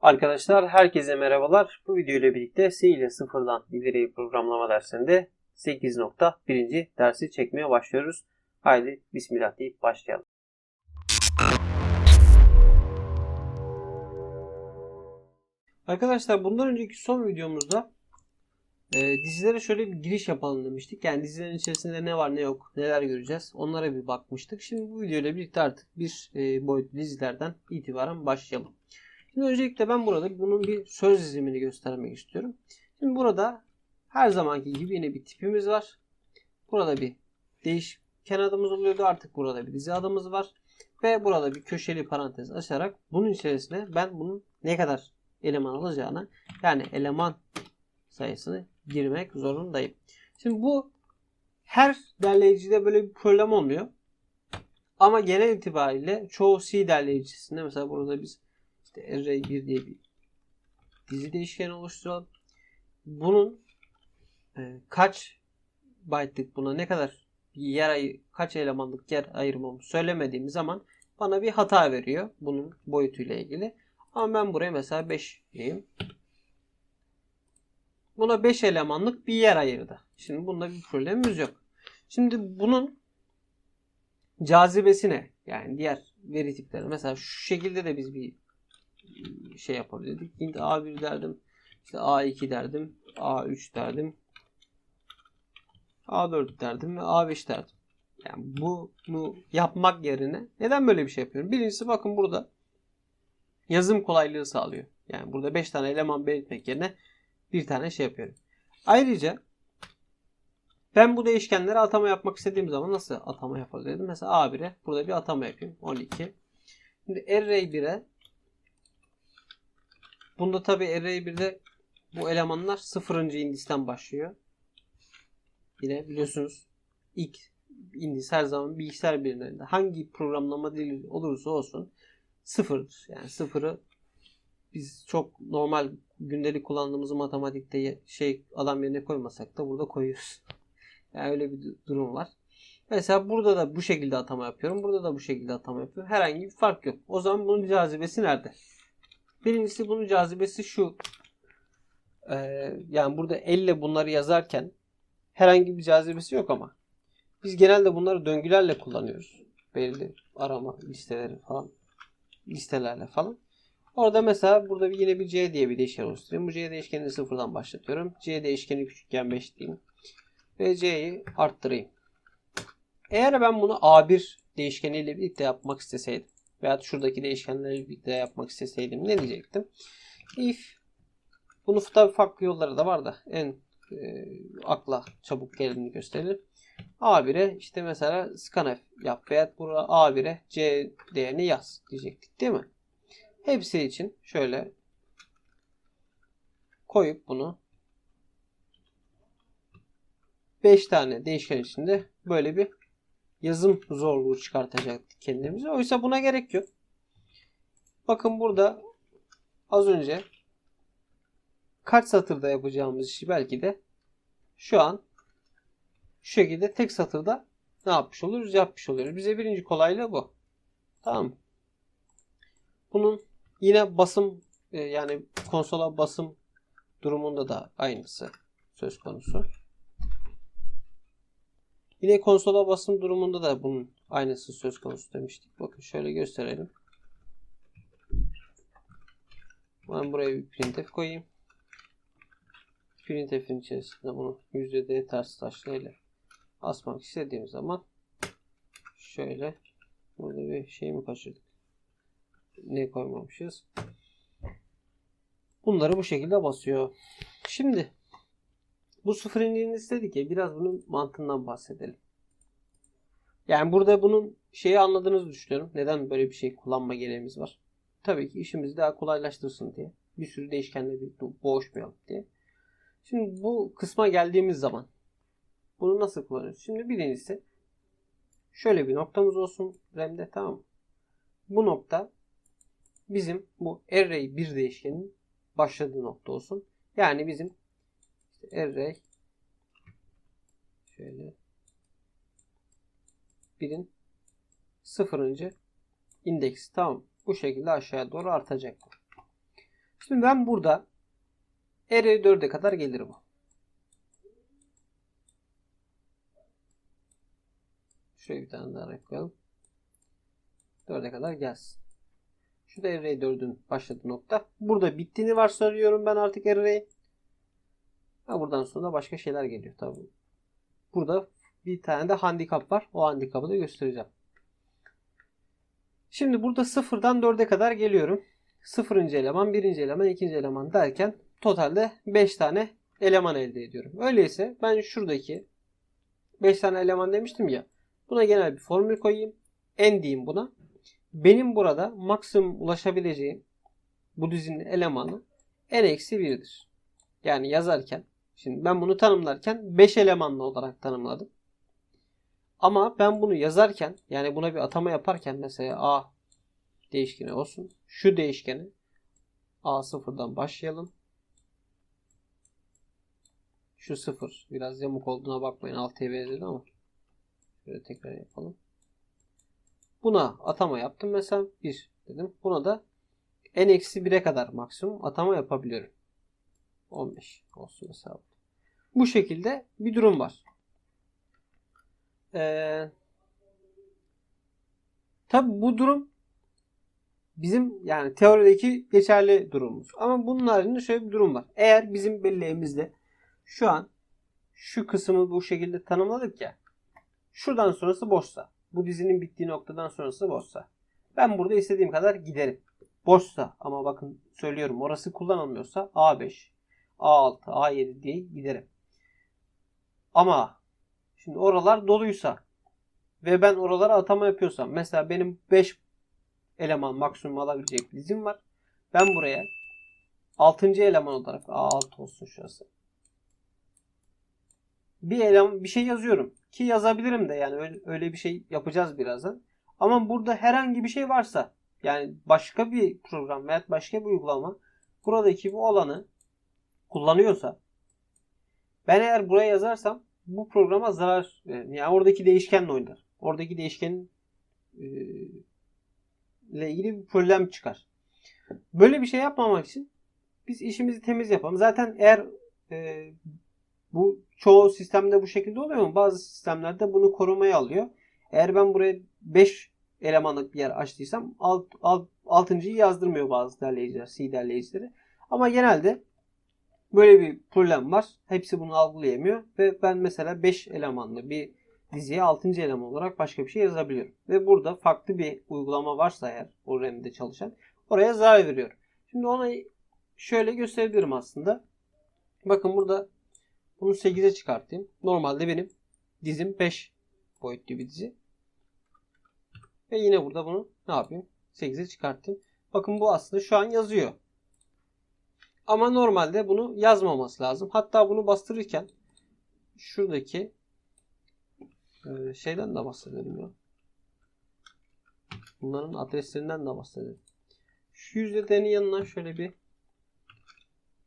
Arkadaşlar herkese merhabalar. Bu video ile birlikte C ile sıfırdan ileriye programlama dersinde 8.1. dersi çekmeye başlıyoruz. Haydi bismillah deyip başlayalım. Arkadaşlar bundan önceki son videomuzda e, dizilere şöyle bir giriş yapalım demiştik. Yani dizilerin içerisinde ne var ne yok neler göreceğiz onlara bir bakmıştık. Şimdi bu video ile birlikte artık bir e, boyutlu dizilerden itibaren başlayalım. Şimdi öncelikle ben burada bunun bir söz dizimini göstermek istiyorum. Şimdi burada her zamanki gibi yine bir tipimiz var. Burada bir değişken adımız oluyordu. Artık burada bir dizi adımız var. Ve burada bir köşeli parantez açarak bunun içerisine ben bunun ne kadar eleman alacağını yani eleman sayısını girmek zorundayım. Şimdi bu her derleyicide böyle bir problem olmuyor. Ama genel itibariyle çoğu C derleyicisinde mesela burada biz işte array1 diye bir dizi değişkeni oluşturalım. Bunun e, kaç byte'lık buna ne kadar yer ayı, kaç elemanlık yer ayırmamı söylemediğim zaman bana bir hata veriyor bunun boyutuyla ilgili. Ama ben buraya mesela 5 diyeyim. Buna 5 elemanlık bir yer ayırdı. Şimdi bunda bir problemimiz yok. Şimdi bunun cazibesi ne? Yani diğer veri tipleri. Mesela şu şekilde de biz bir şey yapabilirdik. int A1 derdim. İşte A2 derdim. A3 derdim. A4 derdim ve A5 derdim. Yani bunu yapmak yerine neden böyle bir şey yapıyorum? Birincisi bakın burada yazım kolaylığı sağlıyor. Yani burada 5 tane eleman belirtmek yerine bir tane şey yapıyorum. Ayrıca ben bu değişkenlere atama yapmak istediğim zaman nasıl atama yapabilirim? Mesela A1'e burada bir atama yapayım. 12. Şimdi array 1'e Bunda tabi array 1'de bu elemanlar 0. indisten başlıyor. Yine biliyorsunuz ilk indis her zaman bilgisayar birimlerinde hangi programlama dili olursa olsun sıfırdır. Yani sıfırı biz çok normal gündelik kullandığımız matematikte şey adam yerine koymasak da burada koyuyoruz. Yani öyle bir durum var. Mesela burada da bu şekilde atama yapıyorum. Burada da bu şekilde atama yapıyorum. Herhangi bir fark yok. O zaman bunun cazibesi nerede? Birincisi bunun cazibesi şu. Ee, yani burada elle bunları yazarken herhangi bir cazibesi yok ama biz genelde bunları döngülerle kullanıyoruz. Belli arama listeleri falan listelerle falan. Orada mesela burada yine bir C diye bir değişken oluşturayım. Bu C değişkenini sıfırdan başlatıyorum. C değişkeni küçükken 5 diyeyim. Ve C'yi arttırayım. Eğer ben bunu A1 değişkeniyle birlikte yapmak isteseydim veya şuradaki değişkenleri birlikte yapmak isteseydim ne diyecektim? If bunu tabi farklı yolları da var da en e, akla çabuk geleni gösterir. A1'e işte mesela scanf yap veya burada A1'e C değerini yaz diyecektik değil mi? Hepsi için şöyle koyup bunu 5 tane değişken içinde böyle bir yazım zorluğu çıkartacaktık kendimize. Oysa buna gerek yok. Bakın burada az önce kaç satırda yapacağımız işi belki de şu an şu şekilde tek satırda ne yapmış oluruz? Yapmış oluyoruz. Bize birinci kolaylığı bu. Tamam Bunun yine basım e, yani konsola basım durumunda da aynısı söz konusu. Yine konsola basım durumunda da bunun aynısı söz konusu demiştik. Bakın şöyle gösterelim. Ben buraya bir printf koyayım. Printf'in içerisinde bunu %d ters taşla ile asmak istediğim zaman şöyle burada bir şey mi kaçırdık? Ne koymamışız? Bunları bu şekilde basıyor. Şimdi bu sıfır indiğini istedik ya biraz bunun mantığından bahsedelim. Yani burada bunun şeyi anladığınızı düşünüyorum. Neden böyle bir şey kullanma gereğimiz var? Tabii ki işimizi daha kolaylaştırsın diye. Bir sürü değişkenle bir boğuşmayalım diye. Şimdi bu kısma geldiğimiz zaman bunu nasıl kullanıyoruz? Şimdi birincisi şöyle bir noktamız olsun RAM'de tamam mı? Bu nokta bizim bu array bir değişkenin başladığı nokta olsun. Yani bizim işte array şöyle birin sıfırıncı indeksi tamam bu şekilde aşağıya doğru artacak. Şimdi ben burada array 4'e kadar gelir bu. Şuraya bir tane daha array koyalım. 4'e kadar gelsin. Şu da array 4'ün başladığı nokta. Burada bittiğini varsayıyorum ben artık array. Ha buradan sonra başka şeyler geliyor tabii. Burada bir tane de handikap var. O handikapı da göstereceğim. Şimdi burada sıfırdan 4'e kadar geliyorum. Sıfırıncı eleman, birinci eleman, ikinci eleman derken totalde 5 tane eleman elde ediyorum. Öyleyse ben şuradaki 5 tane eleman demiştim ya. Buna genel bir formül koyayım. N diyeyim buna. Benim burada maksimum ulaşabileceğim bu dizinin elemanı n-1'dir. Yani yazarken şimdi ben bunu tanımlarken 5 elemanlı olarak tanımladım. Ama ben bunu yazarken yani buna bir atama yaparken mesela A değişkeni olsun. Şu değişkeni A0'dan başlayalım. Şu 0 biraz yamuk olduğuna bakmayın. 6'ya benzedi ama şöyle tekrar yapalım. Buna atama yaptım mesela 1 dedim. Buna da n-1'e kadar maksimum atama yapabiliyorum. 15 olsun mesela. Bu şekilde bir durum var. Ee, tabi bu durum bizim yani teorideki geçerli durumumuz. Ama bunun haricinde şöyle bir durum var. Eğer bizim belleğimizde şu an şu kısmı bu şekilde tanımladık ya. Şuradan sonrası boşsa. Bu dizinin bittiği noktadan sonrası boşsa. Ben burada istediğim kadar giderim. Boşsa ama bakın söylüyorum orası kullanılmıyorsa A5, A6, A7 diye giderim. Ama şimdi oralar doluysa ve ben oralara atama yapıyorsam mesela benim 5 eleman maksimum alabilecek dizim var. Ben buraya 6. eleman olarak A6 olsun şurası. Bir eleman bir şey yazıyorum ki yazabilirim de yani öyle, bir şey yapacağız birazdan. Ama burada herhangi bir şey varsa yani başka bir program veya başka bir uygulama buradaki bu alanı kullanıyorsa ben eğer buraya yazarsam bu programa zarar verir. Yani oradaki değişkenle oynar. Oradaki değişkenin e, ile ilgili bir problem çıkar. Böyle bir şey yapmamak için biz işimizi temiz yapalım. Zaten eğer e, bu çoğu sistemde bu şekilde oluyor mu? Bazı sistemlerde bunu korumaya alıyor. Eğer ben buraya 5 elemanlık bir yer açtıysam alt, alt, 6.yı yazdırmıyor bazı derleyiciler, C derleyicileri. Ama genelde böyle bir problem var. Hepsi bunu algılayamıyor ve ben mesela 5 elemanlı bir diziye 6. eleman olarak başka bir şey yazabiliyorum. Ve burada farklı bir uygulama varsa eğer o RAM'de çalışan oraya zarar veriyor. Şimdi ona şöyle gösterebilirim aslında. Bakın burada bunu 8'e çıkartayım. Normalde benim dizim 5 boyutlu bir dizi. Ve yine burada bunu ne yapayım? 8'e çıkarttım. Bakın bu aslında şu an yazıyor. Ama normalde bunu yazmaması lazım. Hatta bunu bastırırken şuradaki e, şeyden de bahsedelim ya. Bunların adreslerinden de bahsedelim. Şu yüzdelerin yanına şöyle bir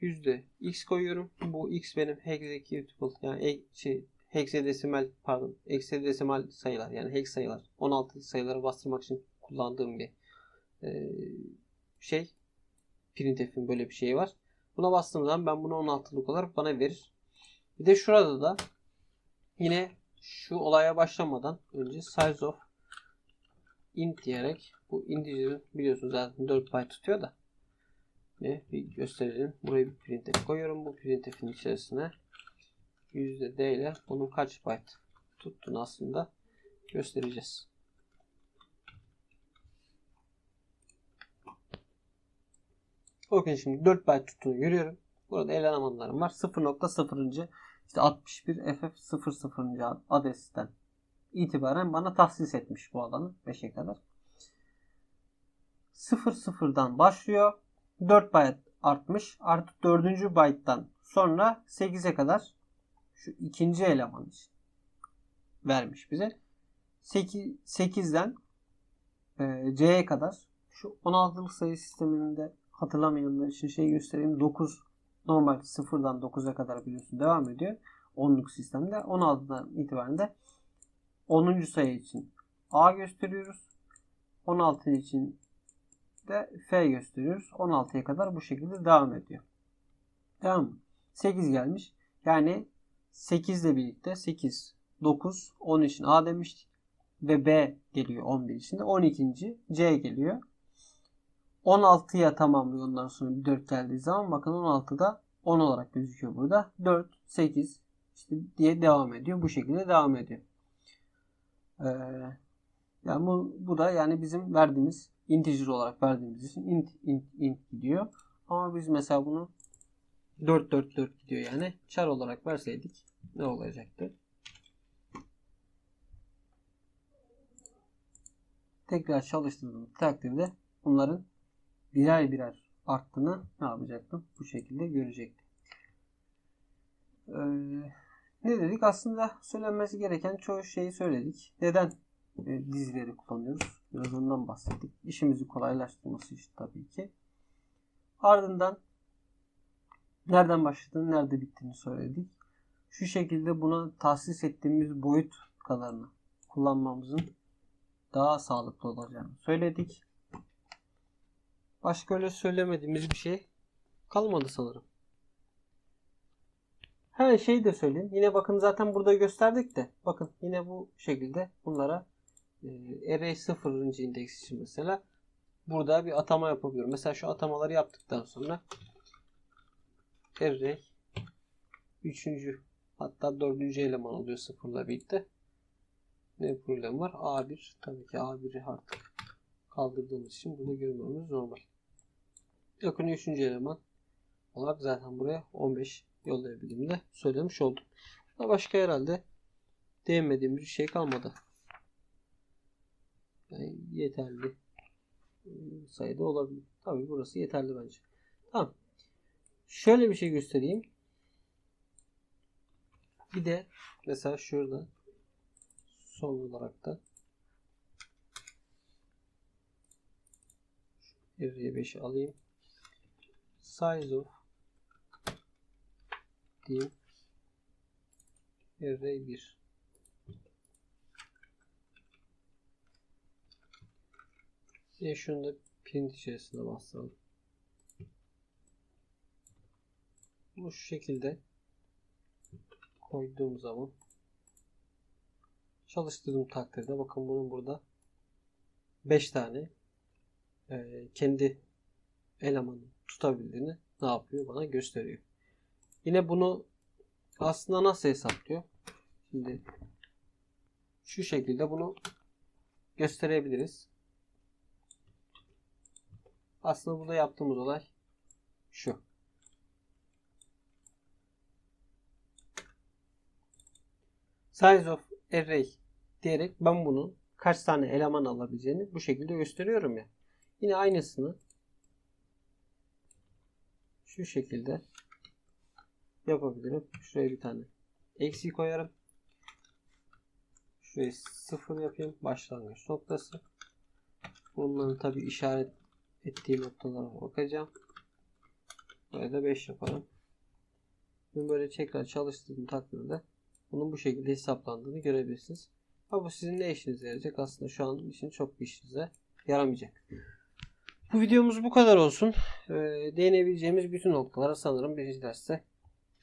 yüzde x koyuyorum. Bu x benim hexadecimal yani şey, hexadesimal pardon hexadesimal sayılar yani hex sayılar 16 sayıları bastırmak için kullandığım bir e, şey printf'in böyle bir şeyi var. Buna bastığım zaman ben bunu 16'lık olarak bana verir. Bir de şurada da yine şu olaya başlamadan önce size of int diyerek bu integer'ın biliyorsunuz zaten 4 byte tutuyor da ne bir gösterelim. Buraya bir printf koyuyorum. Bu printf'in içerisine %d ile bunun kaç byte tuttuğunu aslında göstereceğiz. Bakın şimdi 4 byte tuttuğunu görüyorum. Burada elemanlarım var. 0.0. işte 61 ff00. adresten itibaren bana tahsis etmiş bu alanı 5'e kadar. 00'dan başlıyor. 4 byte artmış. Artı 4. byte'dan sonra 8'e kadar şu ikinci eleman için vermiş bize. 8, 8'den e, C'ye kadar şu 16'lık sayı sisteminde hatırlamayanlar için şey göstereyim. 9 normal 0'dan 9'a kadar biliyorsun devam ediyor. 10'luk sistemde. 16'dan itibaren de 10. sayı için A gösteriyoruz. 16 için de F gösteriyoruz. 16'ya kadar bu şekilde devam ediyor. Tamam mı? 8 gelmiş. Yani 8 ile birlikte 8, 9, 10 için A demiştik. Ve B geliyor 11 içinde. 12. C geliyor. 16'ya tamamlıyor ondan sonra bir 4 geldiği zaman bakın 16'da 10 olarak gözüküyor burada. 4, 8 işte diye devam ediyor. Bu şekilde devam ediyor. Ee, yani bu, bu da yani bizim verdiğimiz integer olarak verdiğimiz için int, int, int gidiyor. Ama biz mesela bunu 4 4 4 gidiyor yani. Char olarak verseydik ne olacaktı? Tekrar çalıştırdığım takdirde bunların birer birer arttığını ne yapacaktım? Bu şekilde görecektim. Ee, ne dedik? Aslında söylenmesi gereken çoğu şeyi söyledik. Neden e, dizileri kullanıyoruz? Biraz ondan bahsettik. İşimizi kolaylaştırması için tabii ki. Ardından nereden başladığını, nerede bittiğini söyledik. Şu şekilde buna tahsis ettiğimiz boyut kadarını kullanmamızın daha sağlıklı olacağını söyledik. Başka öyle söylemediğimiz bir şey kalmadı sanırım. Her şeyi de söyleyeyim. Yine bakın zaten burada gösterdik de. Bakın yine bu şekilde bunlara e, array 0. indeks için mesela burada bir atama yapabiliyorum. Mesela şu atamaları yaptıktan sonra array 3. hatta 4. eleman oluyor sıfırla birlikte. Ne problem var? A1 tabii ki A1'i artık kaldırdığımız için bunu görmemiz normal. Yakın 3. eleman olarak zaten buraya 15 yollayabildiğimi de söylemiş oldum. Ama başka herhalde değinmediğim bir şey kalmadı. Yani yeterli sayıda olabilir. Tabii burası yeterli bence. Tamam. Şöyle bir şey göstereyim. Bir de mesela şurada son olarak da Array 5'i alayım. Size of diyeyim. Array 1. Yine şunu da print içerisinde bastıralım. Bu şu şekilde koyduğum zaman çalıştırdığım takdirde bakın bunun burada 5 tane e, kendi elemanı tutabildiğini ne yapıyor bana gösteriyor. Yine bunu aslında nasıl hesaplıyor? Şimdi şu şekilde bunu gösterebiliriz. Aslında burada yaptığımız olay şu. Size of array diyerek ben bunun kaç tane eleman alabileceğini bu şekilde gösteriyorum ya. Yine aynısını şu şekilde yapabilirim. Şuraya bir tane eksi koyarım. Şurayı sıfır yapayım. Başlangıç noktası. Bunların tabi işaret ettiği noktalara bakacağım. Buraya da 5 yaparım. Bunu böyle tekrar çalıştırdığım takdirde bunun bu şekilde hesaplandığını görebilirsiniz. Ama bu sizin ne işinize yarayacak? Aslında şu an için çok bir işinize yaramayacak. Bu videomuz bu kadar olsun. Ee, değinebileceğimiz bütün noktalara sanırım birinci derste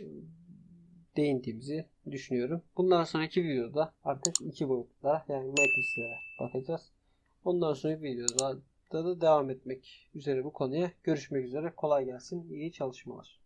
e, değindiğimizi düşünüyorum. Bundan sonraki videoda artık iki boyutlara yani matrislere bakacağız. Ondan sonraki videoda da devam etmek üzere bu konuya. Görüşmek üzere. Kolay gelsin. İyi çalışmalar.